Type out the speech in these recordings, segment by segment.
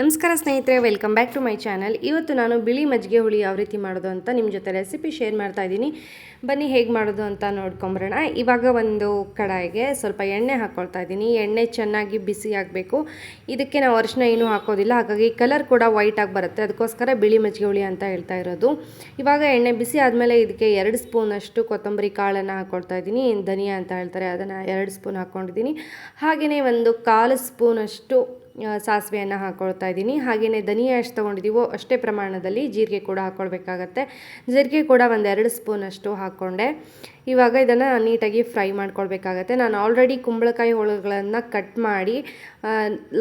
ನಮಸ್ಕಾರ ಸ್ನೇಹಿತರೆ welcome back to my channel ಇವತ್ತು ನಾನು ಬಿಳಿ ಮಜ್ಜಿಗೆ ಹುಳಿ ಯಾವ ರೀತಿ ಮಾಡೋದು ಅಂತ ನಿಮ್ಮ ಜೊತೆ ರೆಸಿಪಿ ಶೇರ್ ಮಾಡ್ತಾ ಇದ್ದೀನಿ. ಬನ್ನಿ ಹೇಗೆ ಮಾಡೋದು ಅಂತ ನೋಡ್ಕೊಂಬರೋಣ. ಇವಾಗ ಒಂದು ಕಡಾಯಿಗೆ ಸ್ವಲ್ಪ ಎಣ್ಣೆ ಹಾಕ್ಕೊಳ್ತಾ ಇದ್ದೀನಿ. ಎಣ್ಣೆ ಚೆನ್ನಾಗಿ ಬಿಸಿ ಆಗಬೇಕು. ಇದಕ್ಕೆ ನಾವು ಅರಿಶಿನ ಏನೂ ಹಾಕೋದಿಲ್ಲ. ಹಾಗಾಗಿ ಕಲರ್ ಕೂಡ ವೈಟ್ ಆಗಿ ಬರುತ್ತೆ. ಅದಕ್ಕೋಸ್ಕರ ಬಿಳಿ ಮಜ್ಜಿಗೆ ಹುಳಿ ಅಂತ ಹೇಳ್ತಾ ಇರೋದು. ಇವಾಗ ಎಣ್ಣೆ ಬಿಸಿ ಆದಮೇಲೆ ಇದಕ್ಕೆ ಎರಡು ಸ್ಪೂನಷ್ಟು ಕೊತ್ತಂಬರಿ ಕಾಳನ್ನು ಹಾಕ್ಕೊಳ್ತಾ ಇದ್ದೀನಿ. ಧನಿಯಾ ಅಂತ ಹೇಳ್ತಾರೆ, ಅದನ್ನು ಎರಡು ಸ್ಪೂನ್ ಹಾಕ್ಕೊಂಡಿದ್ದೀನಿ ಹಾಗೆಯೇ ಒಂದು ಕಾಲು ಸ್ಪೂನಷ್ಟು ಸಾಸಿವೆಯನ್ನು ಹಾಕ್ಕೊಳ್ತಾ ಇದ್ದೀನಿ. ಹಾಗೆಯೇ ಧನಿಯಾ ಎಷ್ಟು ತೊಗೊಂಡಿದ್ದೀವೋ ಅಷ್ಟೇ ಪ್ರಮಾಣದಲ್ಲಿ ಜೀರಿಗೆ ಕೂಡ ಹಾಕ್ಕೊಳ್ಬೇಕಾಗತ್ತೆ ಜೀರಿಗೆ ಕೂಡ ಒಂದು ಎರಡು ಸ್ಪೂನಷ್ಟು ಹಾಕ್ಕೊಂಡೆ. ಇವಾಗ ಇದನ್ನು ನೀಟಾಗಿ ಫ್ರೈ ಮಾಡ್ಕೊಳ್ಬೇಕಾಗತ್ತೆ. ನಾನು ಆಲ್ರೆಡಿ ಕುಂಬಳಕಾಯಿ ಹೋಳುಗಳನ್ನು ಕಟ್ ಮಾಡಿ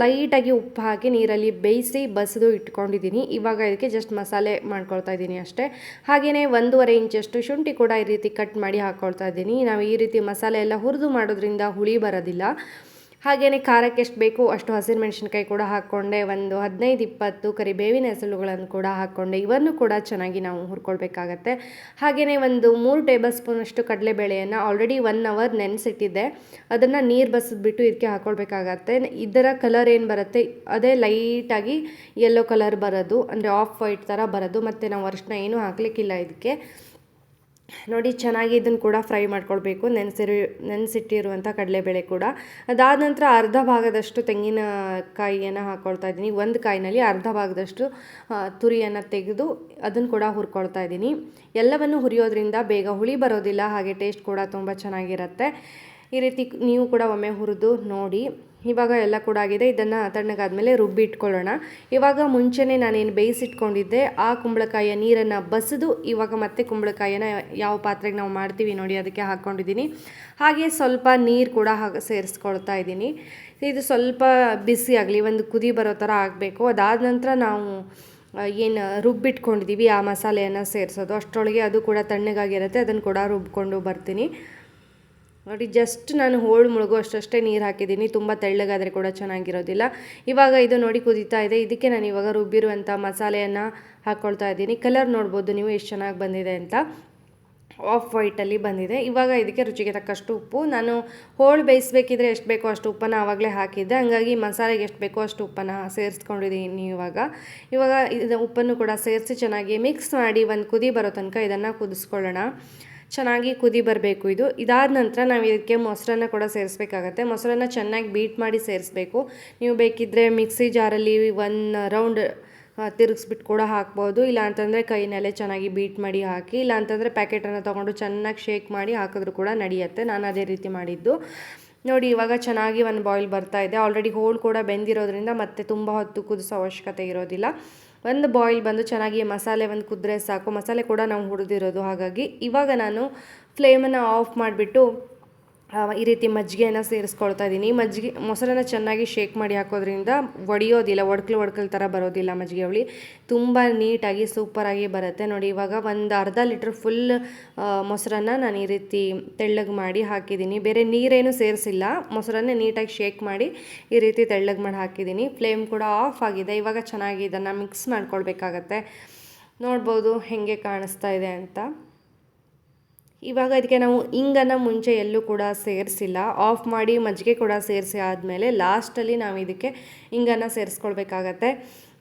ಲೈಟಾಗಿ ಉಪ್ಪು ಹಾಕಿ ನೀರಲ್ಲಿ ಬೇಯಿಸಿ ಬಸಿದು ಇಟ್ಕೊಂಡಿದ್ದೀನಿ ಇವಾಗ ಇದಕ್ಕೆ ಜಸ್ಟ್ ಮಸಾಲೆ ಮಾಡ್ಕೊಳ್ತಾ ಇದ್ದೀನಿ ಅಷ್ಟೇ. ಹಾಗೆಯೇ ಒಂದೂವರೆ ಇಂಚಷ್ಟು ಶುಂಠಿ ಕೂಡ ಈ ರೀತಿ ಕಟ್ ಮಾಡಿ ಹಾಕ್ಕೊಳ್ತಾ ಇದ್ದೀನಿ. ನಾವು ಈ ರೀತಿ ಮಸಾಲೆ ಎಲ್ಲ ಹುರಿದು ಮಾಡೋದ್ರಿಂದ ಹುಳಿ ಬರೋದಿಲ್ಲ. ಹಾಗೆಯೇ ಖಾರಕ್ಕೆ ಎಷ್ಟು ಬೇಕು ಅಷ್ಟು ಹಸಿರು ಮೆಣಸಿನ್ಕಾಯಿ ಕೂಡ ಹಾಕ್ಕೊಂಡೆ, ಒಂದು ಹದಿನೈದು, ಇಪ್ಪತ್ತು ಕರಿಬೇವಿನ ಹೆಸರುಗಳನ್ನು ಕೂಡ ಹಾಕ್ಕೊಂಡೆ. ಇವನ್ನು ಕೂಡ ಚೆನ್ನಾಗಿ ನಾವು ಹುರ್ಕೊಳ್ಬೇಕಾಗತ್ತೆ. ಹಾಗೆಯೇ ಒಂದು ಮೂರು ಟೇಬಲ್ ಸ್ಪೂನಷ್ಟು ಕಡಲೆಬೇಳೆಯನ್ನು ಆಲ್ರೆಡಿ ಒನ್ ಅವರ್ ನೆನೆಸಿಟ್ಟಿದ್ದೆ. ಅದನ್ನು ನೀರು ಬಸಿದ್ಬಿಟ್ಟು ಇದಕ್ಕೆ ಹಾಕ್ಕೊಳ್ಬೇಕಾಗತ್ತೆ ಇದರ ಕಲರ್ ಏನು ಬರುತ್ತೆ? ಅದೇ ಲೈಟಾಗಿ ಯೆಲ್ಲೋ ಕಲರ್ ಬರೋದು, ಅಂದರೆ ಆಫ್ ವೈಟ್ ಥರ ಬರೋದು, ಮತ್ತು ನಾವು ಅರಿಶಿನ ಏನೂ ಹಾಕಲಿಕ್ಕಿಲ್ಲ ಇದಕ್ಕೆ. ನೋಡಿ, ಚೆನ್ನಾಗಿ ಇದನ್ನು ಕೂಡ ಫ್ರೈ ಮಾಡ್ಕೊಳ್ಬೇಕು. ನೆನೆಸಿರು, ನೆನೆಸಿಟ್ಟಿರುವಂಥ ಕಡಲೆಬೇಳೆ ಕೂಡ. ಅದಾದ ನಂತರ ಅರ್ಧ ಭಾಗದಷ್ಟು ತೆಂಗಿನಕಾಯಿಯನ್ನು ಹಾಕ್ಕೊಳ್ತಾ ಇದ್ದೀನಿ. ಒಂದು ಕಾಯಿನಲ್ಲಿ ಅರ್ಧ ಭಾಗದಷ್ಟು ತುರಿಯನ್ನು ತೆಗೆದು ಅದನ್ನು ಕೂಡ ಹುರ್ಕೊಳ್ತಾ ಇದ್ದೀನಿ. ಎಲ್ಲವನ್ನು ಹುರಿಯೋದ್ರಿಂದ ಬೇಗ ಹುಳಿ ಬರೋದಿಲ್ಲ, ಹಾಗೆ ಟೇಸ್ಟ್ ಕೂಡ ತುಂಬ ಚೆನ್ನಾಗಿರುತ್ತೆ. ಈ ರೀತಿ ನೀವು ಕೂಡ ಒಮ್ಮೆ ಹುರಿದು ನೋಡಿ. ಇವಾಗ ಎಲ್ಲ ಕೂಡ ಆಗಿದೆ. ಇದನ್ನು ತಣ್ಣಗಾದ್ಮೇಲೆ ರುಬ್ಬಿ ಇಟ್ಕೊಳ್ಳೋಣ. ಇವಾಗ ಮುಂಚೆನೇ ನಾನೇನು ಬೇಯಿಸಿಟ್ಕೊಂಡಿದ್ದೆ, ಆ ಕುಂಬಳಕಾಯಿಯ ನೀರನ್ನು ಬಸಿದು ಇವಾಗ ಮತ್ತೆ ಕುಂಬಳಕಾಯಿನ ಯಾವ ಪಾತ್ರೆಗೆ ನಾವು ಮಾಡ್ತೀವಿ ನೋಡಿ ಅದಕ್ಕೆ ಹಾಕ್ಕೊಂಡಿದ್ದೀನಿ. ಹಾಗೆ ಸ್ವಲ್ಪ ನೀರು ಕೂಡ ಹಾಗೆ ಸೇರಿಸ್ಕೊಳ್ತಾ ಇದ್ದೀನಿ. ಇದು ಸ್ವಲ್ಪ ಬಿಸಿ ಆಗಲಿ, ಒಂದು ಕುದಿ ಬರೋ ಥರ ಆಗಬೇಕು. ಅದಾದ ನಂತರ ನಾವು ಏನು ರುಬ್ಬಿಟ್ಕೊಂಡಿದ್ದೀವಿ ಆ ಮಸಾಲೆಯನ್ನು ಸೇರಿಸೋದು. ಅಷ್ಟರೊಳಗೆ ಅದು ಕೂಡ ತಣ್ಣಗಾಗಿರುತ್ತೆ. ಅದನ್ನು ಕೂಡ ರುಬ್ಕೊಂಡು ಬರ್ತೀನಿ. ನೋಡಿ ಜಸ್ಟ್ ನಾನು ಹೋಳು ಮುಳುಗು ಅಷ್ಟಷ್ಟೇ ನೀರು ಹಾಕಿದ್ದೀನಿ. ತುಂಬ ತೆಳ್ಳಗಾದರೆ ಕೂಡ ಚೆನ್ನಾಗಿರೋದಿಲ್ಲ. ಇವಾಗ ಇದು ನೋಡಿ ಕುದೀತಾ ಇದೆ. ಇದಕ್ಕೆ ನಾನು ಇವಾಗ ರುಬ್ಬಿರುವಂಥ ಮಸಾಲೆಯನ್ನು ಹಾಕ್ಕೊಳ್ತಾ ಇದ್ದೀನಿ. ಕಲರ್ ನೋಡ್ಬೋದು ನೀವು ಎಷ್ಟು ಚೆನ್ನಾಗಿ ಬಂದಿದೆ ಅಂತ. ಆಫ್ ವೈಟಲ್ಲಿ ಬಂದಿದೆ. ಇವಾಗ ಇದಕ್ಕೆ ರುಚಿಗೆ ತಕ್ಕಷ್ಟು ಉಪ್ಪು. ನಾನು ಹೋಳು ಬೇಯಿಸ್ಬೇಕಿದ್ರೆ ಎಷ್ಟು ಬೇಕೋ ಅಷ್ಟು ಉಪ್ಪನ್ನು ಆವಾಗಲೇ ಹಾಕಿದ್ದೆ. ಹಾಗಾಗಿ ಮಸಾಲೆಗೆ ಎಷ್ಟು ಬೇಕೋ ಅಷ್ಟು ಉಪ್ಪನ್ನು ಸೇರಿಸ್ಕೊಂಡಿದ್ದೀನಿ ಇವಾಗ. ಇವಾಗ ಇದು ಉಪ್ಪನ್ನು ಕೂಡ ಸೇರಿಸಿ ಚೆನ್ನಾಗಿ ಮಿಕ್ಸ್ ಮಾಡಿ ಒಂದು ಕುದಿ ಬರೋ ತನಕ ಇದನ್ನು ಕುದಿಸ್ಕೊಳ್ಳೋಣ. ಚೆನ್ನಾಗಿ ಕುದಿ ಬರಬೇಕು ಇದು. ಇದಾದ ನಂತರ ನಾವು ಇದಕ್ಕೆ ಮೊಸರನ್ನ ಕೂಡ ಸೇರಿಸ್ಬೇಕಾಗತ್ತೆ. ಮೊಸರನ್ನ ಚೆನ್ನಾಗಿ ಬೀಟ್ ಮಾಡಿ ಸೇರಿಸ್ಬೇಕು. ನೀವು ಬೇಕಿದ್ದರೆ ಮಿಕ್ಸಿ ಜಾರಲ್ಲಿ ಒನ್ ರೌಂಡ್ ತಿರುಗಿಸ್ಬಿಟ್ಟು ಕೂಡ ಹಾಕ್ಬೋದು. ಇಲ್ಲ ಅಂತಂದರೆ ಕೈನಲ್ಲೇ ಚೆನ್ನಾಗಿ ಬೀಟ್ ಮಾಡಿ ಹಾಕಿ ಇಲ್ಲ ಅಂತಂದರೆ ಪ್ಯಾಕೆಟನ್ನು ತೊಗೊಂಡು ಚೆನ್ನಾಗಿ ಶೇಕ್ ಮಾಡಿ ಹಾಕಿದ್ರು ಕೂಡ ನಡೆಯುತ್ತೆ. ನಾನು ಅದೇ ರೀತಿ ಮಾಡಿದ್ದು. ನೋಡಿ, ಇವಾಗ ಚೆನ್ನಾಗಿ ಒಂದು ಬಾಯ್ಲ್ ಬರ್ತಾ ಇದೆ. ಆಲ್ರೆಡಿ ಹೋಳು ಕೂಡ ಬೆಂದಿರೋದ್ರಿಂದ ಮತ್ತೆ ತುಂಬ ಹೊತ್ತು ಕುದಿಸೋ ಅವಶ್ಯಕತೆ ಇರೋದಿಲ್ಲ. ಒಂದು ಬಾಯ್ಲ್ ಬಂದು ಚೆನ್ನಾಗಿ ಮಸಾಲೆ ಒಂದು ಕುದ್ರೆ ಸಾಕು. ಮಸಾಲೆ ಕೂಡ ನಾವು ಹುರಿದಿರೋದು. ಹಾಗಾಗಿ ಇವಾಗ ನಾನು ಫ್ಲೇಮನ್ನು ಆಫ್ ಮಾಡಿಬಿಟ್ಟು ಈ ರೀತಿ ಮಜ್ಜಿಗೆಯನ್ನು ಸೇರಿಸ್ಕೊಳ್ತಾ ಇದ್ದೀನಿ ಮಜ್ಜಿಗೆ, ಮೊಸರನ್ನ ಚೆನ್ನಾಗಿ ಶೇಕ್ ಮಾಡಿ ಹಾಕೋದ್ರಿಂದ ಒಡೆಯೋದಿಲ್ಲ, ಒಡ್ಕಲು ಒಡ್ಕಲ್ ಥರ ಬರೋದಿಲ್ಲ ಮಜ್ಜಿಗೆ ಹುಳಿ ತುಂಬ ನೀಟಾಗಿ ಸೂಪರಾಗಿ ಬರುತ್ತೆ. ನೋಡಿ, ಇವಾಗ ಒಂದು ಅರ್ಧ ಲೀಟ್ರ್ ಫುಲ್ ಮೊಸರನ್ನ ನಾನು ಈ ರೀತಿ ತೆಳ್ಳಗೆ ಮಾಡಿ ಹಾಕಿದ್ದೀನಿ ಬೇರೆ ನೀರೇನು ಸೇರಿಸಿಲ್ಲ. ಮೊಸರನ್ನೇ ನೀಟಾಗಿ ಶೇಕ್ ಮಾಡಿ ಈ ರೀತಿ ತೆಳ್ಳಗೆ ಮಾಡಿ ಹಾಕಿದ್ದೀನಿ ಫ್ಲೇಮ್ ಕೂಡ ಆಫ್ ಆಗಿದೆ. ಇವಾಗ ಚೆನ್ನಾಗಿ ಇದನ್ನು ಮಿಕ್ಸ್ ಮಾಡ್ಕೊಳ್ಬೇಕಾಗತ್ತೆ. ನೋಡ್ಬೋದು ಹೇಗೆ ಕಾಣಿಸ್ತಾ ಇದೆ ಅಂತ. ಇವಾಗ ಇದಕ್ಕೆ ನಾವು ಇಂಗನ್ನು ಮುಂಚೆ ಎಲ್ಲೂ ಕೂಡ ಸೇರಿಸಿಲ್ಲ. ಆಫ್ ಮಾಡಿ ಮಜ್ಜಿಗೆ ಕೂಡ ಸೇರಿಸಿ ಆದಮೇಲೆ ಲಾಸ್ಟಲ್ಲಿ ನಾವು ಇದಕ್ಕೆ ಇಂಗನ್ನು ಸೇರಿಸ್ಕೊಳ್ಬೇಕಾಗತ್ತೆ.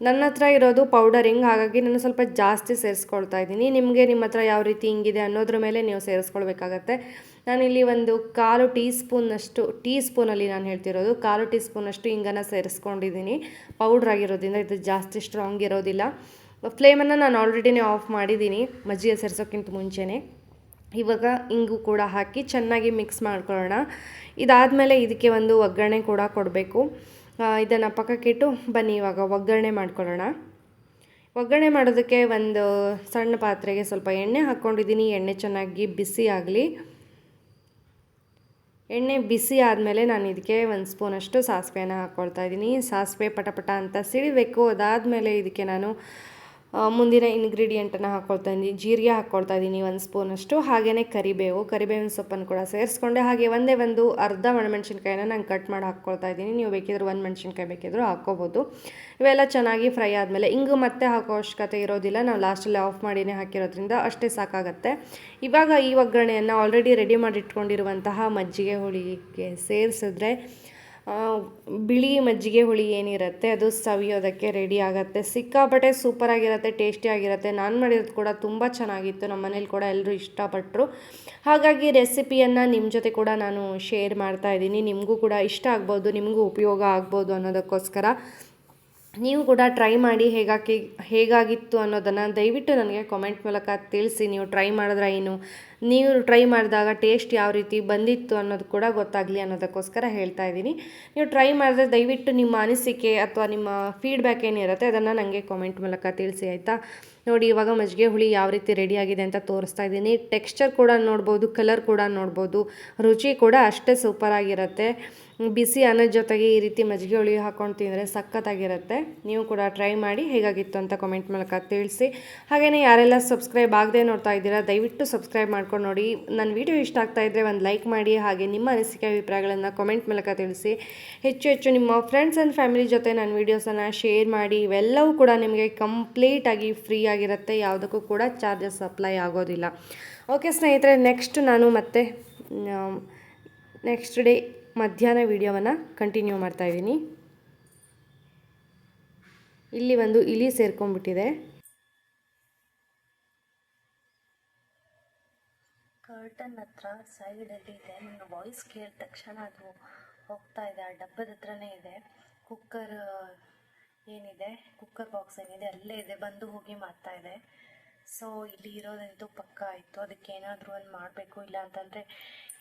ನನ್ನ ಹತ್ರ ಇರೋದು ಪೌಡರ್ ಇಂಗ್ ಹಾಗಾಗಿ ನಾನು ಸ್ವಲ್ಪ ಜಾಸ್ತಿ ಸೇರಿಸ್ಕೊಳ್ತಾ ಇದ್ದೀನಿ. ನಿಮಗೆ ನಿಮ್ಮ ಹತ್ರ ಯಾವ ರೀತಿ ಹಿಂಗಿದೆ ಅನ್ನೋದ್ರ ಮೇಲೆ ನೀವು ಸೇರಿಸ್ಕೊಳ್ಬೇಕಾಗತ್ತೆ. ನಾನಿಲ್ಲಿ ಒಂದು ಕಾಲು ಟೀ ಸ್ಪೂನಷ್ಟು ಟೀ ಸ್ಪೂನಲ್ಲಿ ನಾನು ಹೇಳ್ತಿರೋದು ಕಾಲು ಟೀ ಸ್ಪೂನಷ್ಟು ಇಂಗನ್ನು ಸೇರಿಸ್ಕೊಂಡಿದ್ದೀನಿ. ಪೌಡ್ರ್ ಆಗಿರೋದ್ರಿಂದ ಇದು ಜಾಸ್ತಿ ಸ್ಟ್ರಾಂಗ್ ಇರೋದಿಲ್ಲ. ಫ್ಲೇಮನ್ನು ನಾನು ಆಲ್ರೆಡಿನೇ ಆಫ್ ಮಾಡಿದ್ದೀನಿ ಮಜ್ಜಿಗೆ ಸೇರಿಸೋಕ್ಕಿಂತ ಮುಂಚೆನೇ. ಇವಾಗ ಇಂಗು ಕೂಡ ಹಾಕಿ ಚೆನ್ನಾಗಿ ಮಿಕ್ಸ್ ಮಾಡ್ಕೊಳ್ಳೋಣ. ಇದಾದಮೇಲೆ ಇದಕ್ಕೆ ಒಂದು ಒಗ್ಗರಣೆ ಕೂಡ ಕೊಡಬೇಕು. ಇದನ್ನು ಪಕ್ಕಕ್ಕಿಟ್ಟು ಬನ್ನಿ, ಇವಾಗ ಒಗ್ಗರಣೆ ಮಾಡ್ಕೊಳ್ಳೋಣ. ಒಗ್ಗರಣೆ ಮಾಡೋದಕ್ಕೆ ಒಂದು ಸಣ್ಣ ಪಾತ್ರೆಗೆ ಸ್ವಲ್ಪ ಎಣ್ಣೆ ಹಾಕ್ಕೊಂಡಿದ್ದೀನಿ. ಎಣ್ಣೆ ಚೆನ್ನಾಗಿ ಬಿಸಿ ಆಗಲಿ. ಎಣ್ಣೆ ಬಿಸಿ ಆದಮೇಲೆ ನಾನು ಇದಕ್ಕೆ ಒಂದು ಸ್ಪೂನಷ್ಟು ಸಾಸಿವೆನ ಹಾಕ್ಕೊಳ್ತಾ ಇದ್ದೀನಿ. ಸಾಸಿವೆ ಪಟಪಟ ಅಂತ ಸಿಡಿಬೇಕು ಅದಾದಮೇಲೆ ಇದಕ್ಕೆ ನಾನು ಮುಂದಿನ ಇಂಗ್ರೀಡಿಯೆಂಟನ್ನು ಹಾಕ್ಕೊಳ್ತಾ ಇದ್ದೀನಿ. ಜೀರಿಗೆ ಹಾಕ್ಕೊಳ್ತಾ ಇದ್ದೀನಿ ಒಂದು ಸ್ಪೂನಷ್ಟು ಹಾಗೆಯೇ ಕರಿಬೇವು. ಕರಿಬೇವಿನ ಸೊಪ್ಪನ್ನು ಕೂಡ ಸೇರಿಸ್ಕೊಂಡೆ. ಹಾಗೆ ಒಂದೇ ಒಂದು ಅರ್ಧ ಒಣಮೆಣ್ಸಿನ್ಕಾಯಿನ ನಾನು ಕಟ್ ಮಾಡಿ ಹಾಕ್ಕೊಳ್ತಾ ಇದ್ದೀನಿ. ನೀವು ಬೇಕಿದ್ರೆ ಒಂದು ಮೆಣಸಿನ್ಕಾಯಿ ಬೇಕಿದ್ರೂ ಹಾಕ್ಕೋಬೋದು. ಇವೆಲ್ಲ ಚೆನ್ನಾಗಿ ಫ್ರೈ ಆದಮೇಲೆ ಇಂಗು ಮತ್ತೆ ಹಾಕೋ ಅವಶ್ಯಕತೆ ಇರೋದಿಲ್ಲ. ನಾವು ಲಾಸ್ಟಲ್ಲಿ ಆಫ್ ಮಾಡಿನೇ ಹಾಕಿರೋದ್ರಿಂದ ಅಷ್ಟೇ ಸಾಕಾಗತ್ತೆ. ಇವಾಗ ಈ ಒಗ್ಗರಣೆಯನ್ನು ಆಲ್ರೆಡಿ ರೆಡಿ ಮಾಡಿ ಇಟ್ಕೊಂಡಿರುವಂತಹ ಮಜ್ಜಿಗೆ ಹುಳಿಗೆ ಸೇರಿಸಿದ್ರೆ ಬಿಳಿ ಮಜ್ಜಿಗೆ ಹುಳಿ ಏನಿರುತ್ತೆ, ಅದು ಸವಿಯೋದಕ್ಕೆ ರೆಡಿ ಆಗುತ್ತೆ. ಸಿಕ್ಕಾಪಟ್ಟೆ ಸೂಪರಾಗಿರುತ್ತೆ ಟೇಸ್ಟಿಯಾಗಿರುತ್ತೆ ನಾನು ಮಾಡಿರೋದು ಕೂಡ ತುಂಬ ಚೆನ್ನಾಗಿತ್ತು. ನಮ್ಮ ಮನೇಲಿ ಕೂಡ ಎಲ್ಲರೂ ಇಷ್ಟಪಟ್ಟರು ಹಾಗಾಗಿ ರೆಸಿಪಿಯನ್ನು ನಿಮ್ಮ ಜೊತೆ ಕೂಡ ನಾನು ಶೇರ್ ಮಾಡ್ತಾ ಇದ್ದೀನಿ. ನಿಮಗೂ ಕೂಡ ಇಷ್ಟ ಆಗ್ಬೋದು, ನಿಮಗೂ ಉಪಯೋಗ ಆಗ್ಬೋದು ಅನ್ನೋದಕ್ಕೋಸ್ಕರ. ನೀವು ಕೂಡ ಟ್ರೈ ಮಾಡಿ ಹೇಗಾಕಿ, ಹೇಗಾಗಿತ್ತು ಅನ್ನೋದನ್ನು ದಯವಿಟ್ಟು ನನಗೆ ಕಾಮೆಂಟ್ ಮೂಲಕ ತಿಳಿಸಿ. ನೀವು ಟ್ರೈ ಮಾಡಿದ್ರೆ ಏನು? ನೀವು ಟ್ರೈ ಮಾಡಿದಾಗ ಟೇಸ್ಟ್ ಯಾವ ರೀತಿ ಬಂದಿತ್ತು ಅನ್ನೋದು ಕೂಡ ಗೊತ್ತಾಗಲಿ ಅನ್ನೋದಕ್ಕೋಸ್ಕರ ಹೇಳ್ತಾ ಇದ್ದೀನಿ. ನೀವು ಟ್ರೈ ಮಾಡಿದ್ರೆ ದಯವಿಟ್ಟು ನಿಮ್ಮ ಅನಿಸಿಕೆ ಅಥವಾ ನಿಮ್ಮ ಫೀಡ್ಬ್ಯಾಕ್ ಏನಿರುತ್ತೆ ಅದನ್ನು ನನಗೆ ಕಾಮೆಂಟ್ ಮೂಲಕ ತಿಳಿಸಿ, ಆಯಿತಾ? ನೋಡಿ, ಇವಾಗ ಮಜ್ಜಿಗೆ ಹುಳಿ ಯಾವ ರೀತಿ ರೆಡಿಯಾಗಿದೆ ಅಂತ ತೋರಿಸ್ತಾ ಇದ್ದೀನಿ. ಟೆಕ್ಸ್ಚರ್ ಕೂಡ ನೋಡ್ಬೋದು ಕಲರ್ ಕೂಡ ನೋಡ್ಬೋದು, ರುಚಿ ಕೂಡ ಅಷ್ಟೇ ಸೂಪರಾಗಿರುತ್ತೆ ಬಿಸಿ ಅನ್ನದ ಜೊತೆಗೆ ಈ ರೀತಿ ಮಜ್ಜಿಗೆ ಹುಳಿ ಹಾಕೊಂಡು ತಿಂದರೆ ಸಖತ್ತಾಗಿರುತ್ತೆ. ನೀವು ಕೂಡ ಟ್ರೈ ಮಾಡಿ ಹೇಗಾಗಿತ್ತು ಅಂತ ಕಾಮೆಂಟ್ ಮೂಲಕ ತಿಳಿಸಿ. ಹಾಗೆಯೇ ಯಾರೆಲ್ಲ ಸಬ್ಸ್ಕ್ರೈಬ್ ಆಗದೆ ನೋಡ್ತಾ ಇದ್ದೀರಾ, ದಯವಿಟ್ಟು ಸಬ್ಸ್ಕ್ರೈಬ್ ಮಾಡ್ಕೊಂಡು ನೋಡಿ. ನನ್ನ ವಿಡಿಯೋ ಇಷ್ಟ ಆಗ್ತಾ ಇದ್ದರೆ ಒಂದು ಲೈಕ್ ಮಾಡಿ, ಹಾಗೆ ನಿಮ್ಮ ಅನಿಸಿಕೆ ಅಭಿಪ್ರಾಯಗಳನ್ನು ಕಾಮೆಂಟ್ ಮೂಲಕ ತಿಳಿಸಿ. ಹೆಚ್ಚು ಹೆಚ್ಚು ನಿಮ್ಮ ಫ್ರೆಂಡ್ಸ್ ಆ್ಯಂಡ್ ಫ್ಯಾಮಿಲಿ ಜೊತೆ ನನ್ನ ವೀಡಿಯೋಸನ್ನು ಶೇರ್ ಮಾಡಿ. ಇವೆಲ್ಲವೂ ಕೂಡ ನಿಮಗೆ ಕಂಪ್ಲೀಟಾಗಿ ಫ್ರೀ ಆಗಿರುತ್ತೆ. ಯಾವುದಕ್ಕೂ ಕೂಡ ಚಾರ್ಜಸ್ ಅಪ್ಲೈ ಆಗೋದಿಲ್ಲ. ಓಕೆ ಸ್ನೇಹಿತರೆ ನೆಕ್ಸ್ಟ್ ನಾನು ಮತ್ತೆ ನೆಕ್ಸ್ಟ್ ಡೇ ಮಧ್ಯಾಹ್ನ ವೀಡಿಯೋವನ್ನು ಕಂಟಿನ್ಯೂ ಮಾಡ್ತಾ ಇದ್ದೀನಿ. ಇಲ್ಲಿ ಒಂದು ಇಲಿ ಸೇರ್ಕೊಂಡ್ಬಿಟ್ಟಿದೆ. ಕರ್ಟನ್ ಹತ್ರ ಸೈಡಲ್ಲಿ ಇದೆ. ನನ್ನ ವಾಯ್ಸ್ ಕೇಳಿದ ತಕ್ಷಣ ಅದು ಹೋಗ್ತಾ ಇದೆ. ಆ ಡಬ್ಬದ ಹತ್ರನೇ ಇದೆ. ಕುಕ್ಕರ್ ಏನಿದೆ? ಕುಕ್ಕರ್ ಬಾಕ್ಸ್ ಏನಿದೆ? ಅಲ್ಲೇ ಇದೆ. ಬಂದು ಹೋಗಿ ಮಾಡ್ತಾ ಇದೆ. ಸೊ ಇಲ್ಲಿ ಇರೋದಂತೂ ಪಕ್ಕ ಆಯಿತು. ಅದಕ್ಕೆ ಏನಾದರೂ ಒಂದು ಮಾಡಬೇಕು. ಇಲ್ಲ ಅಂತಂದರೆ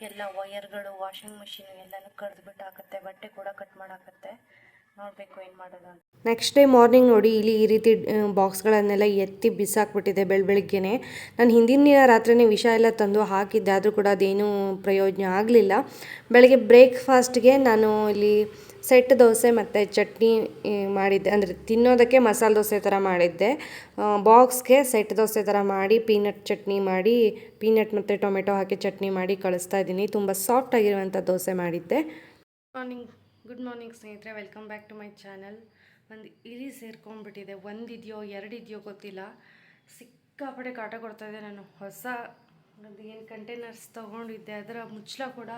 ಎಲ್ಲ ವಯರ್ಗಳು ವಾಷಿಂಗ್ ಮಿಷಿನ್ ಎಲ್ಲನೂ ಕಡ್ದುಬಿಟ್ಟು ಹಾಕತ್ತೆ. ಬಟ್ಟೆ ಕೂಡ ಕಟ್ ಮಾಡಾಕತ್ತೆ. ನೋಡಬೇಕು ಏನು ಮಾಡೋದು ಅಂತ. ನೆಕ್ಸ್ಟ್ ಡೇ ಮಾರ್ನಿಂಗ್ ನೋಡಿ ಇಲ್ಲಿ ಈ ರೀತಿ ಬಾಕ್ಸ್ಗಳನ್ನೆಲ್ಲ ಎತ್ತಿ ಬಿಸಾಕ್ಬಿಟ್ಟಿದೆ ಬೆಳ ಬೆಳಿಗ್ಗೆನೆ. ನಾನು ಹಿಂದಿನ ದಿನ ರಾತ್ರಿನೇ ವಿಷ ಎಲ್ಲ ತಂದು ಹಾಕಿದ್ದೆ ಆದರೂ ಕೂಡ ಅದೇನೂ ಪ್ರಯೋಜನ ಆಗಲಿಲ್ಲ. ಬೆಳಗ್ಗೆ ಬ್ರೇಕ್ಫಾಸ್ಟ್ಗೆ ನಾನು ಇಲ್ಲಿ ಸೆಟ್ ದೋಸೆ ಮತ್ತು ಚಟ್ನಿ ಮಾಡಿದ್ದೆ. ಅಂದರೆ ತಿನ್ನೋದಕ್ಕೆ ಮಸಾಲೆ ದೋಸೆ ಥರ ಮಾಡಿದ್ದೆ. ಬಾಕ್ಸ್ಗೆ ಸೆಟ್ ದೋಸೆ ಥರ ಮಾಡಿ ಪೀನಟ್ ಚಟ್ನಿ ಮಾಡಿ ಪೀನಟ್ ಮತ್ತು ಟೊಮೆಟೊ ಹಾಕಿ ಚಟ್ನಿ ಮಾಡಿ ಕಳಿಸ್ತಾ ಇದ್ದೀನಿ. ತುಂಬ ಸಾಫ್ಟ್ ಆಗಿರುವಂಥ ದೋಸೆ ಮಾಡಿದ್ದೆ. ಮಾರ್ನಿಂಗ್ ಗುಡ್ ಮಾರ್ನಿಂಗ್ ಸ್ನೇಹಿತರೆ. Welcome back to my channel ಒಂದು ಇಲಿ ಸೇರ್ಕೊಂಡ್ಬಿಟ್ಟಿದೆ. ಒಂದಿದೆಯೋ ಎರಡಿದೆಯೋ ಗೊತ್ತಿಲ್ಲ. ಸಿಕ್ಕಾಪಟ್ಟೆ ಕಾಟ ಕೊಡ್ತಾ ಇದೆ ನಾನು. ಹೊಸ ಒಂದು ಏನು ಕಂಟೈನರ್ಸ್ ತೊಗೊಂಡಿದ್ದೆ. ಅದರ ಮುಚ್ಚಳ ಕೂಡ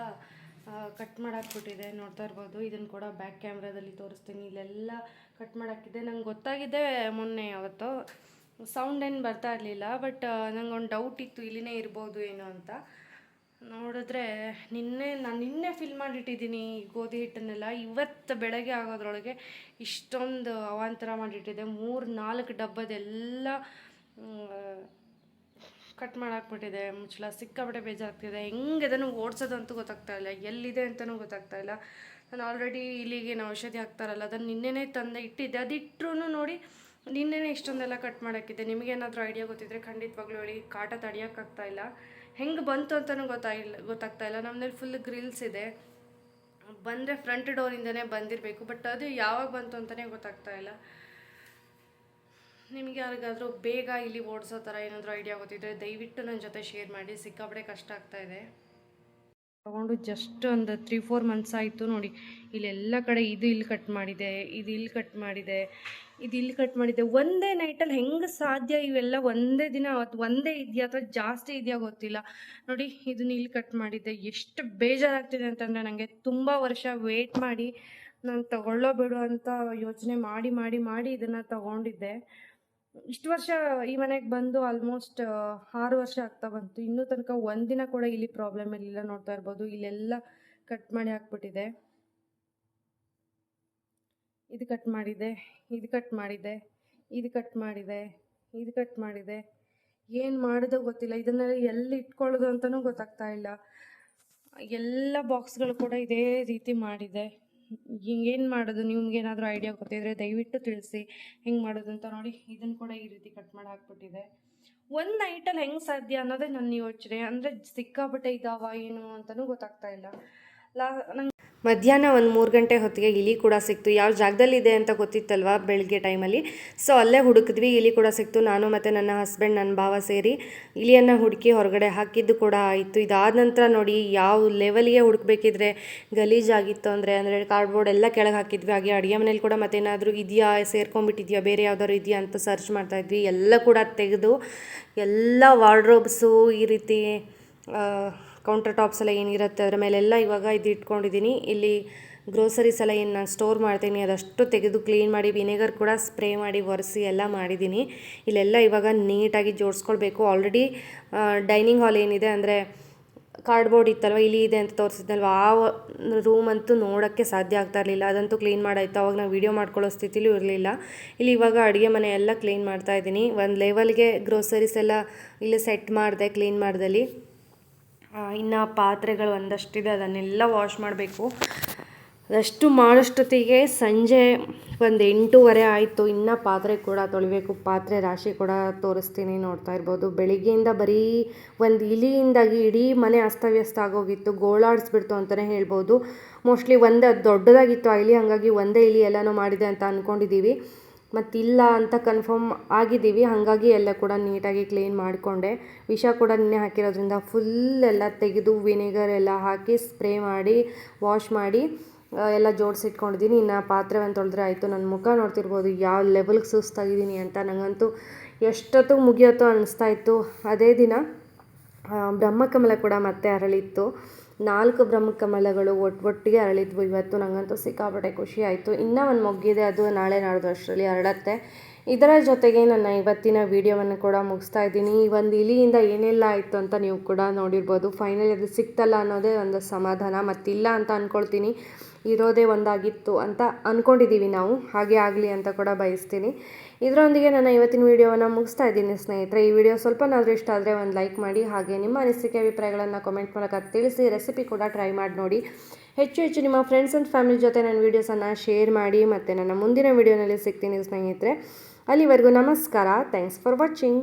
ಕಟ್ ಮಾಡಾಕ್ಬಿಟ್ಟಿದೆ. ನೋಡ್ತಾ ಇರ್ಬೋದು. ಇದನ್ನು ಕೂಡ ಬ್ಯಾಕ್ ಕ್ಯಾಮ್ರಾದಲ್ಲಿ ತೋರಿಸ್ತೀನಿ. ಇಲ್ಲೆಲ್ಲ ಕಟ್ ಮಾಡಾಕಿದೆ ನಂಗೆ ಗೊತ್ತಾಗಿದೆ ಮೊನ್ನೆ ಅವತ್ತು ಸೌಂಡ್ ಏನು ಬರ್ತಾ ಇರಲಿಲ್ಲ. ಬಟ್ ನಂಗೆ ಒಂದು ಡೌಟ್ ಇತ್ತು. ಇಲ್ಲಿನೇ ಇರ್ಬೋದು ಏನು ಅಂತ. ನೋಡಿದ್ರೆ ನಿನ್ನೆ ನಾನು ನಿನ್ನೆ ಫಿಲ್ ಮಾಡಿಟ್ಟಿದ್ದೀನಿ ಗೋಧಿ ಹಿಟ್ಟನ್ನೆಲ್ಲ. ಇವತ್ತು ಬೆಳಗ್ಗೆ ಆಗೋದ್ರೊಳಗೆ ಇಷ್ಟೊಂದು ಅವಾಂತರ ಮಾಡಿಟ್ಟಿದ್ದೆ. ಮೂರು, ನಾಲ್ಕು ಡಬ್ಬದೆಲ್ಲ ಕಟ್ ಮಾಡಾಕ್ಬಿಟ್ಟಿದೆ. ಮುಚ್ಚಳ ಸಿಕ್ಕಾಪಟ್ಟೆ ಬೇಜಾರಾಗ್ತಿದೆ. ಹೆಂಗೆ ಅದನ್ನು ಓಡಿಸೋದು ಅಂತೂ ಗೊತ್ತಾಗ್ತಾ ಇಲ್ಲ. ಎಲ್ಲಿದೆ ಅಂತಲೂ ಗೊತ್ತಾಗ್ತಾ ಇಲ್ಲ. ನಾನು ಆಲ್ರೆಡಿ ಇಲ್ಲಿಗೆ ನಾವು ಔಷಧಿ ಹಾಕ್ತಾರಲ್ಲ ಅದನ್ನು ನಿನ್ನೆನೇ ತಂದೆ ಇಟ್ಟಿದ್ದೆ. ಅದು ಇಟ್ಟರು ನೋಡಿ ನಿನ್ನೆನೇ ಇಷ್ಟೊಂದೆಲ್ಲ ಕಟ್ ಮಾಡೋಕ್ಕಿದ್ದೆ ನಿಮಗೇನಾದರೂ ಐಡಿಯಾ ಗೊತ್ತಿದ್ರೆ ಖಂಡಿತವಾಗ್ಲೂ ಹೇಳಿ. ಕಾಟ ತಡಿಯೋಕ್ಕಾಗ್ತಾ ಇಲ್ಲ. ಹೆಂಗೆ ಬಂತು ಅಂತಲೂ ಗೊತ್ತಾಗಿಲ್ಲ ಗೊತ್ತಾಗ್ತಾ ಇಲ್ಲ. ನಮ್ಮನೇಲಿ ಫುಲ್ ಗ್ರಿಲ್ಸ್ ಇದೆ. ಬಂದರೆ ಫ್ರಂಟ್ ಡೋರಿಂದನೇ ಬಂದಿರಬೇಕು ಬಟ್ ಅದು ಯಾವಾಗ ಬಂತು ಅಂತಲೇ ಗೊತ್ತಾಗ್ತಾ ಇಲ್ಲ. ನಿಮಗೆ ಯಾರಿಗಾದರೂ ಬೇಗ ಇಲ್ಲಿ ಓಡಿಸೋ ಥರ ಏನಾದರೂ ಐಡಿಯಾ ಗೊತ್ತಿದ್ರೆ ದಯವಿಟ್ಟು ನನ್ನ ಜೊತೆ ಶೇರ್ ಮಾಡಿ. ಸಿಕ್ಕಾಪಡೆ ಕಷ್ಟ ಆಗ್ತಾ ಇದೆ. ತಗೊಂಡು ಜಸ್ಟ್ ಒಂದು ತ್ರೀ ಫೋರ್ ಮಂತ್ಸ್ ಆಯಿತು ನೋಡಿ. ಇಲ್ಲೆಲ್ಲ ಕಡೆ ಇದು ಇಲ್ಲಿ ಕಟ್ ಮಾಡಿದೆ, ಇದು ಇಲ್ಲಿ ಕಟ್ ಮಾಡಿದೆ, ಇದು ಇಲ್ಲಿ ಕಟ್ ಮಾಡಿದೆ. ಒಂದೇ ನೈಟಲ್ಲಿ ಹೆಂಗೆ ಸಾಧ್ಯ? ಇವೆಲ್ಲ ಒಂದೇ ದಿನ ಅವತ್ತು ಒಂದೇ ಇದೆಯಾ ಅಥವಾ ಜಾಸ್ತಿ ಇದೆಯಾ ಗೊತ್ತಿಲ್ಲ. ನೋಡಿ ಇದನ್ನ ಇಲ್ಲಿ ಕಟ್ ಮಾಡಿದ್ದೆ ಎಷ್ಟು ಬೇಜಾರಾಗ್ತಿದೆ ಅಂತಂದರೆ ನನಗೆ ತುಂಬ ವರ್ಷ ವೇಟ್ ಮಾಡಿ ನಾನು ತಗೊಳ್ಳೋ ಬಿಡು ಅಂತ ಯೋಚನೆ ಮಾಡಿ ಮಾಡಿ ಮಾಡಿ ಇದನ್ನು ತಗೊಂಡಿದ್ದೆ. ಇಷ್ಟು ವರ್ಷ ಈ ಮನೆಗೆ ಬಂದು ಆಲ್ಮೋಸ್ಟ್ ಆರು ವರ್ಷ ಆಗ್ತಾ ಬಂತು. ಇನ್ನೂ ತನಕ ಒಂದಿನ ಕೂಡ ಇಲ್ಲಿ ಪ್ರಾಬ್ಲಮ್ ಇರಲಿಲ್ಲ ನೋಡ್ತಾ ಇರ್ಬೋದು. ಇಲ್ಲೆಲ್ಲ ಕಟ್ ಮಾಡಿ ಹಾಕ್ಬಿಟ್ಟಿದೆ. ಇದು ಕಟ್ ಮಾಡಿದೆ, ಇದು ಕಟ್ ಮಾಡಿದೆ, ಇದು ಕಟ್ ಮಾಡಿದೆ, ಇದು ಕಟ್ ಮಾಡಿದೆ. ಏನು ಮಾಡೋದೋ ಗೊತ್ತಿಲ್ಲ. ಇದನ್ನೆಲ್ಲ ಎಲ್ಲಿ ಇಟ್ಕೊಳ್ಳೋದು ಅಂತಲೂ ಗೊತ್ತಾಗ್ತಾ ಇಲ್ಲ. ಎಲ್ಲ ಬಾಕ್ಸ್ಗಳು ಕೂಡ ಇದೇ ರೀತಿ ಮಾಡಿದೆ. ಏನು ಮಾಡೋದು? ನಿಮ್ಗೆ ಏನಾದರೂ ಐಡಿಯಾ ಗೊತ್ತಿದ್ರೆ ದಯವಿಟ್ಟು ತಿಳಿಸಿ. ಹೆಂಗೆ ಮಾಡೋದು ಅಂತ ನೋಡಿ. ಇದನ್ನು ಕೂಡ ಈ ರೀತಿ ಕಟ್ ಮಾಡಿ ಹಾಕ್ಬಿಟ್ಟಿದೆ. ಒಂದು ನೈಟಲ್ಲಿ ಹೆಂಗೆ ಸಾಧ್ಯ ಅನ್ನೋದೇ ನನ್ನ ಯೋಚನೆ. ಅಂದರೆ ಸಿಕ್ಕಾಪಟ್ಟೆ ಇದಾವ, ಏನು ಅಂತಲೂ ಗೊತ್ತಾಗ್ತಾ ಇಲ್ಲ. ಲಾ ನಂಗೆ ಮಧ್ಯಾಹ್ನ ಒಂದು ಮೂರು ಗಂಟೆ ಹೊತ್ತಿಗೆ ಇಲಿ ಕೂಡ ಸಿಕ್ತು. ಯಾವ ಜಾಗದಲ್ಲಿದೆ ಅಂತ ಗೊತ್ತಿತ್ತಲ್ವ ಬೆಳಗ್ಗೆ ಟೈಮಲ್ಲಿ? ಸೊ ಅಲ್ಲೇ ಹುಡುಕಿದ್ವಿ, ಇಲಿ ಕೂಡ ಸಿಕ್ತು. ನಾನು ಮತ್ತು ನನ್ನ ಹಸ್ಬೆಂಡ್ ನನ್ನ ಭಾವ ಸೇರಿ ಇಲಿಯನ್ನು ಹುಡುಕಿ ಹೊರಗಡೆ ಹಾಕಿದ್ದು ಕೂಡ ಆಯಿತು. ಇದಾದ ನಂತರ ನೋಡಿ ಯಾವ ಲೆವೆಲ್ಗೆ ಹುಡುಕಬೇಕಿದ್ರೆ ಗಲೀಜಾಗಿತ್ತು ಅಂದರೆ ಅಂದರೆ ಕಾರ್ಡ್ಬೋರ್ಡ್ ಎಲ್ಲ ಕೆಳಗೆ ಹಾಕಿದ್ವಿ. ಹಾಗೆ ಅಡುಗೆ ಮನೇಲಿ ಕೂಡ ಮತ್ತೇನಾದರೂ ಇದೆಯಾ, ಸೇರ್ಕೊಂಡ್ಬಿಟ್ಟಿದೆಯಾ, ಬೇರೆ ಯಾವ್ದಾದ್ರು ಇದೆಯಾ ಅಂತ ಸರ್ಚ್ ಮಾಡ್ತಾಯಿದ್ವಿ ಎಲ್ಲ ಕೂಡ ತೆಗೆದು, ಎಲ್ಲ ವಾರ್ಡ್ರೋಬ್ಸು ಈ ರೀತಿ ಕೌಂಟರ್ ಟಾಪ್ಸ್ ಎಲ್ಲ ಏನಿರುತ್ತೆ ಅದರ ಮೇಲೆಲ್ಲ ಇವಾಗ ಇದು ಇಟ್ಕೊಂಡಿದ್ದೀನಿ. ಇಲ್ಲಿ ಗ್ರೋಸರೀಸ್ ಎಲ್ಲ ಏನು ನಾನು ಸ್ಟೋರ್ ಮಾಡ್ತೀನಿ, ಅದಷ್ಟು ತೆಗೆದು ಕ್ಲೀನ್ ಮಾಡಿ ವಿನೆಗರ್ ಕೂಡ ಸ್ಪ್ರೇ ಮಾಡಿ, ಒರೆಸಿ ಎಲ್ಲ ಮಾಡಿದ್ದೀನಿ. ಇಲ್ಲೆಲ್ಲ ಇವಾಗ ನೀಟಾಗಿ ಜೋಡಿಸ್ಕೊಳ್ಬೇಕು. ಆಲ್ರೆಡಿ ಡೈನಿಂಗ್ ಹಾಲ್ ಏನಿದೆ ಅಂದರೆ ಕಾರ್ಡ್ಬೋರ್ಡ್ ಇತ್ತಲ್ವ, ಇಲ್ಲಿ ಇದೆ ಅಂತ ತೋರಿಸಿದ್ನಲ್ವ, ಆ ರೂಮ್ ಅಂತೂ ನೋಡೋಕ್ಕೆ ಸಾಧ್ಯ ಆಗ್ತಾ ಇರಲಿಲ್ಲ. ಅದಂತೂ ಕ್ಲೀನ್ ಮಾಡಾಯಿತು, ಅವಾಗ ನಾವು ವೀಡಿಯೋ ಮಾಡ್ಕೊಳ್ಳೋ ಸ್ಥಿತಿಲೂ ಇರಲಿಲ್ಲ. ಇಲ್ಲಿ ಇವಾಗ ಅಡುಗೆ ಮನೆ ಎಲ್ಲ ಕ್ಲೀನ್ ಮಾಡ್ತಾ ಇದ್ದೀನಿ. ಒಂದು ಲೆವೆಲ್ಗೆ ಗ್ರೋಸರೀಸ್ ಎಲ್ಲ ಇಲ್ಲಿ ಸೆಟ್ ಮಾಡಿದೆ ಕ್ಲೀನ್ ಮಾಡ್ದಲ್ಲಿ. ಇನ್ನು ಪಾತ್ರೆಗಳು ಒಂದಷ್ಟಿದೆ, ಅದನ್ನೆಲ್ಲ ವಾಶ್ ಮಾಡಬೇಕು. ಅದಷ್ಟು ಮಾಡೋಷ್ಟೊತ್ತಿಗೆ ಸಂಜೆ ಒಂದು ಎಂಟೂವರೆ ಆಯಿತು. ಇನ್ನು ಪಾತ್ರೆ ಕೂಡ ತೊಳಿಬೇಕು. ಪಾತ್ರೆ ರಾಶಿ ಕೂಡ ತೋರಿಸ್ತೀನಿ ನೋಡ್ತಾ ಇರ್ಬೋದು. ಬೆಳಿಗ್ಗೆಯಿಂದ ಬರೀ ಒಂದು ಇಲಿಯಿಂದಾಗಿ ಇಡೀ ಮನೆ ಅಸ್ತವ್ಯಸ್ತ ಆಗೋಗಿತ್ತು. ಗೋಳಾಡಿಸ್ಬಿಡ್ತು ಅಂತಲೇ ಹೇಳ್ಬೋದು. ಮೋಸ್ಟ್ಲಿ ಒಂದು ದೊಡ್ಡದಾಗಿತ್ತು. ಆ ಇಲಿ ಹಾಗಾಗಿ ಒಂದೇ ಇಲಿ ಎಲ್ಲನೂ ಮಾಡಿದೆ ಅಂತ ಅಂದ್ಕೊಂಡಿದ್ದೀವಿ ಮತ್ತಿಲ್ಲ ಅಂತ ಕನ್ಫರ್ಮ್ ಆಗಿದ್ದೀವಿ. ಹಾಗಾಗಿ ಎಲ್ಲ ಕೂಡ ನೀಟಾಗಿ ಕ್ಲೀನ್ ಮಾಡಿಕೊಂಡೆ. ವಿಷ ಕೂಡ ನಿನ್ನೆ ಹಾಕಿರೋದ್ರಿಂದ ಫುಲ್ ಎಲ್ಲ ತೆಗೆದು ವಿನೆಗರ್ ಎಲ್ಲ ಹಾಕಿ ಸ್ಪ್ರೇ ಮಾಡಿ ವಾಶ್ ಮಾಡಿ ಎಲ್ಲ ಜೋಡಿಸಿಟ್ಕೊಂಡಿದ್ದೀನಿ. ಇನ್ನು ಪಾತ್ರೆ ಒಂದು ತೊಳೆದ್ರೆ ಆಯಿತು. ನನ್ನ ಮುಖ ನೋಡ್ತಿರ್ಬೋದು. ಯಾವ ಲೆವೆಲ್ಗೆ ಸುಸ್ತಾಗಿದ್ದೀನಿ ಅಂತ ನನಗಂತೂ ಎಷ್ಟೊತ್ತು ಮುಗಿಯೋತ್ತೋ ಅನ್ನಿಸ್ತಾ ಇತ್ತು. ಅದೇ ದಿನ ಬ್ರಹ್ಮಕಮಲ ಕೂಡ ಮತ್ತೆ ಅರಳಿತ್ತು. ನಾಲ್ಕು ಬ್ರಹ್ಮಕಮಲಗಳು ಒಟ್ಟು ಒಟ್ಟಿಗೆ ಅರಳಿದ್ವು. ಇವತ್ತು ನನಗಂತೂ ಸಿಕ್ಕಾಪಟ್ಟೆ ಖುಷಿ ಆಯಿತು. ಇನ್ನೂ ಒಂದು ಮೊಗ್ಗಿದೆ. ಅದು ನಾಳೆ ನಾಡ್ದು ಅಷ್ಟರಲ್ಲಿ ಹರಡತ್ತೆ ಇದರ ಜೊತೆಗೆ ನನ್ನ ಇವತ್ತಿನ ವಿಡಿಯೋವನ್ನು ಕೂಡ ಮುಗಿಸ್ತಾ ಇದ್ದೀನಿ. ಈ ಒಂದು ಇಲಿಯಿಂದ ಏನೆಲ್ಲ ಆಯಿತು ಅಂತ ನೀವು ಕೂಡ ನೋಡಿರ್ಬೋದು. ಫೈನಲಿ ಅದು ಸಿಕ್ತಲ್ಲ ಅನ್ನೋದೇ ಒಂದು ಸಮಾಧಾನ. ಮತ್ತಿಲ್ಲ ಅಂತ ಅಂದ್ಕೊಳ್ತೀನಿ ಇರೋದೇ ಒಂದಾಗಿತ್ತು ಅಂತ ಅಂದ್ಕೊಂಡಿದ್ದೀವಿ ನಾವು. ಹಾಗೆ ಆಗಲಿ ಅಂತ ಕೂಡ ಬಯಸ್ತೀನಿ. ಇದರೊಂದಿಗೆ ನಾನು ಇವತ್ತಿನ ವಿಡಿಯೋವನ್ನು ಮುಗಿಸ್ತಾ ಇದ್ದೀನಿ ಸ್ನೇಹಿತರೆ. ಈ ವಿಡಿಯೋ ಸ್ವಲ್ಪನಾದರೂ ಇಷ್ಟ ಆದರೆ ಒಂದು ಲೈಕ್ ಮಾಡಿ, ಹಾಗೆ ನಿಮ್ಮ ಅನಿಸಿಕೆ, ಅಭಿಪ್ರಾಯಗಳನ್ನು ಕಮೆಂಟ್ ಮೂಲಕ ತಿಳಿಸಿ ರೆಸಿಪಿ ಕೂಡ ಟ್ರೈ ಮಾಡಿ ನೋಡಿ. ಹೆಚ್ಚು ಹೆಚ್ಚು ನಿಮ್ಮ ಫ್ರೆಂಡ್ಸ್ ಆ್ಯಂಡ್ ಫ್ಯಾಮಿಲಿ ಜೊತೆ ನನ್ನ ವೀಡಿಯೋಸನ್ನು ಶೇರ್ ಮಾಡಿ ಮತ್ತು ನನ್ನ ಮುಂದಿನ ವೀಡಿಯೋನಲ್ಲಿ ಸಿಗ್ತೀನಿ ಸ್ನೇಹಿತರೆ. ಅಲ್ಲಿವರೆಗೂ ನಮಸ್ಕಾರ. Thanks for watching